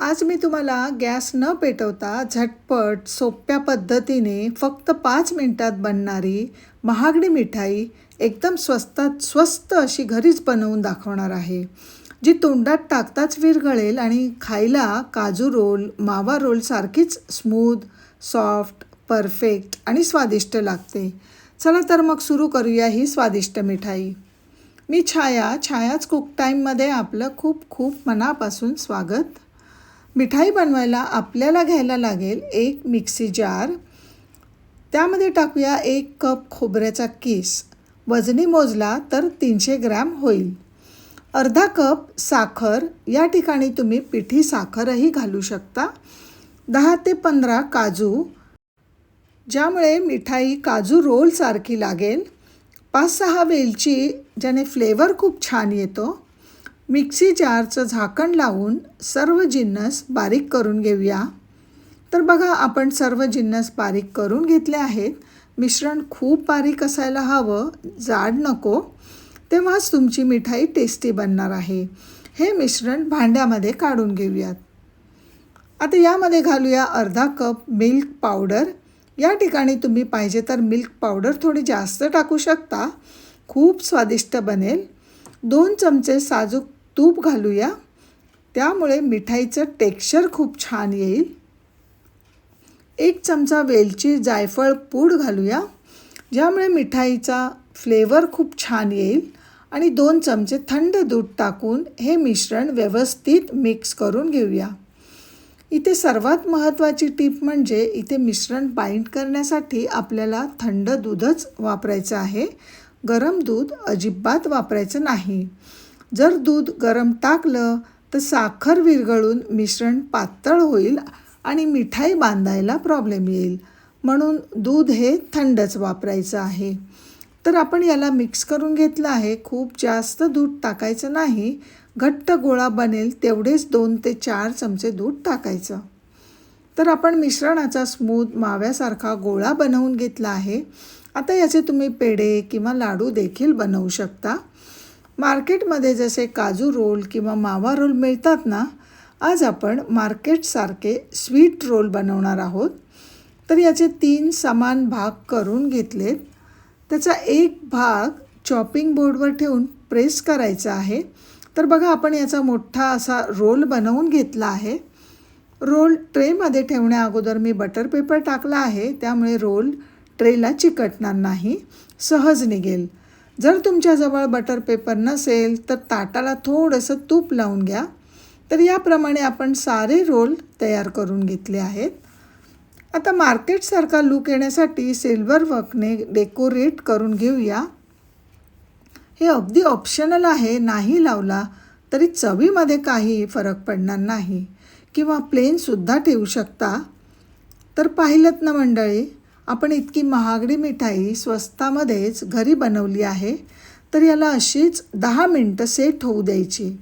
आज मी तुम्हाला गॅस न पेटवता झटपट सोप्या पद्धतीने फक्त पाच मिनटात बनणारी महागडी मिठाई एकदम स्वस्तात स्वस्त अशी घरीच बनवून दाखवणार आहे जी तोंडात टाकताच विरघळेल आणि खायला काजू रोल मावा रोल सारखीच स्मूद सॉफ्ट परफेक्ट आणि स्वादिष्ट लागते. चला तर मग सुरू करूया ही स्वादिष्ट मिठाई. मी छाया छायाच कुक टाईममध्ये आपलं खूप खूप मनापासून स्वागत मिठाई बनवायला आपल्याला घ्यायला लागेल एक मिक्सी जार. त्यामध्ये टाकूया एक कप खोबऱ्याचा किस. वजनी मोजला तर तीनशे ग्रॅम होईल. अर्धा कप साखर. या ठिकाणी तुम्ही पिठी साखरही घालू शकता. दहा ते पंधरा काजू. ज्यामुळे मिठाई काजू रोलसारखी लागेल. पाच सहा वेलची ज्याने फ्लेवर खूप छान येतो मिक्सी जारचं झाकण लावून सर्व जिन्नस बारीक करून घेऊया. तर बघा आपण सर्व जिन्नस बारीक करून घेतले आहेत. मिश्रण खूप बारीक असायला हवं. जाड नको. तेव्हाच तुमची मिठाई टेस्टी बनणार आहे. हे मिश्रण भांड्यामध्ये काढून घेऊयात. आता यामध्ये घालूया अर्धा कप मिल्क पावडर या ठिकाणी तुम्ही पाहिजे तर मिल्क पावडर थोडी जास्त टाकू शकता. खूप स्वादिष्ट बनेल. दोन चमचे साजूक तूप घालूया. त्यामुळे मिठाईचं टेक्स्चर खूप छान येईल. एक चमचा वेलची जायफळ पूड घालूया. ज्यामुळे मिठाईचा फ्लेवर खूप छान येईल. आणि दोन चमचे थंड दूध टाकून हे मिश्रण व्यवस्थित मिक्स करून घेऊया. इथे सर्वात महत्त्वाची टीप म्हणजे इथे मिश्रण बाइंड करण्यासाठी आपल्याला थंड दूधच वापरायचं आहे. गरम दूध अजिबात वापरायचं नाही. जर दूध गरम टाकलं तर साखर विरघळून मिश्रण पातळ होईल आणि मिठाई बांधायला प्रॉब्लेम येईल. म्हणून दूध हे थंडच वापरायचं आहे. तर आपण याला मिक्स करून घेतलं आहे. खूप जास्त दूध टाकायचं नाही. घट्ट गोळा बनेल तेवढेच दोन ते चार चमचे दूध टाकायचं. तर आपण मिश्रणाचा स्मूथ माव्यासारखा गोळा बनवून घेतला आहे. आता याचे तुम्ही पेढे किंवा लाडू देखील बनवू शकता. मार्केटमध्ये जसे काजू रोल किंवा मावा रोल मिळतात ना आज आपण मार्केटसारखे स्वीट रोल बनवणार आहोत. तर याचे तीन समान भाग करून घेतलेत. त्याचा एक भाग चॉपिंग बोर्डवर ठेवून प्रेस करायचा आहे. तर बघा आपण याचा मोठा असा रोल बनवून घेतला आहे. रोल ट्रेमध्ये ठेवण्या अगोदर मी बटर पेपर टाकला आहे. त्यामुळे रोल ट्रेला चिकटणार नाही. सहज निघेल. जर तुमच्याजवळ बटर पेपर नसेल तर ताटाला थोडंसं तूप लावून घ्या. तर याप्रमाणे आपण सारे रोल तयार करून घेतले आहेत. आता मार्केटसारखा लूक येण्यासाठी सिल्वर वर्कने डेकोरेट करून घेऊया. हे अगदी ऑप्शनल आहे नाही लावला तरी चवीमध्ये काही फरक पडणार नाही किंवा प्लेनसुद्धा ठेवू शकता. तर पाहिलं ना मंडळी आपण इतकी महागडी मिठाई स्वस्तामध्येच घरी बनवली आहे तर याला अशीच दहा मिनटं सेट होऊ द्यायची.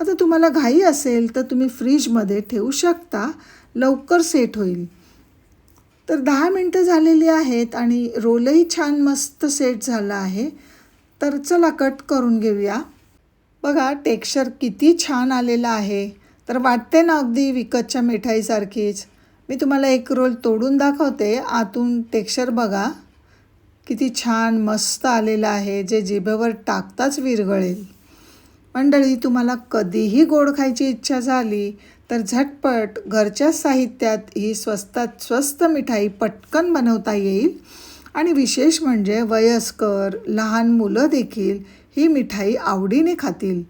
आता तुम्हाला घाई असेल तर तुम्ही फ्रीजमध्ये ठेवू शकता. लवकर सेट होईल. तर दहा मिनटं झालेली आहेत आणि रोलही छान मस्त सेट झाला आहे. तर चला कट करून घेऊया. बघा टेक्स्चर किती छान आलेलं आहे. तर वाटते ना अगदी विकतच्या मिठाईसारखीच. मी तुम्हाला एक रोल तोडून दाखवते. आतून टेक्स्चर बघा. किती छान मस्त आलेलं आहे. जे जिभेवर टाकताच विरघळेल. मंडळी तुम्हाला कधीही गोड खायची इच्छा झाली तर झटपट घरच्या साहित्यात ही स्वस्तात स्वस्त मिठाई पटकन बनवता येईल. आणि विशेष म्हणजे वयस्कर लहान मुलं देखील ही मिठाई आवडीने खातील.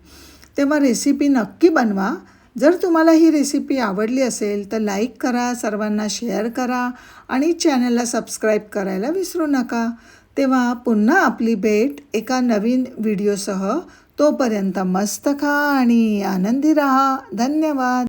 तेव्हा रेसिपी नक्की बनवा. जर तुम्हाला ही रेसिपी आवडली असेल तर लाईक करा सर्वांना शेअर करा आणि चॅनलला सबस्क्राईब करायला विसरू नका. तेव्हा पुन्हा आपली भेट एका नवीन व्हिडिओसह तोपर्यंत मस्त खा आणि आनंदी रहा. धन्यवाद.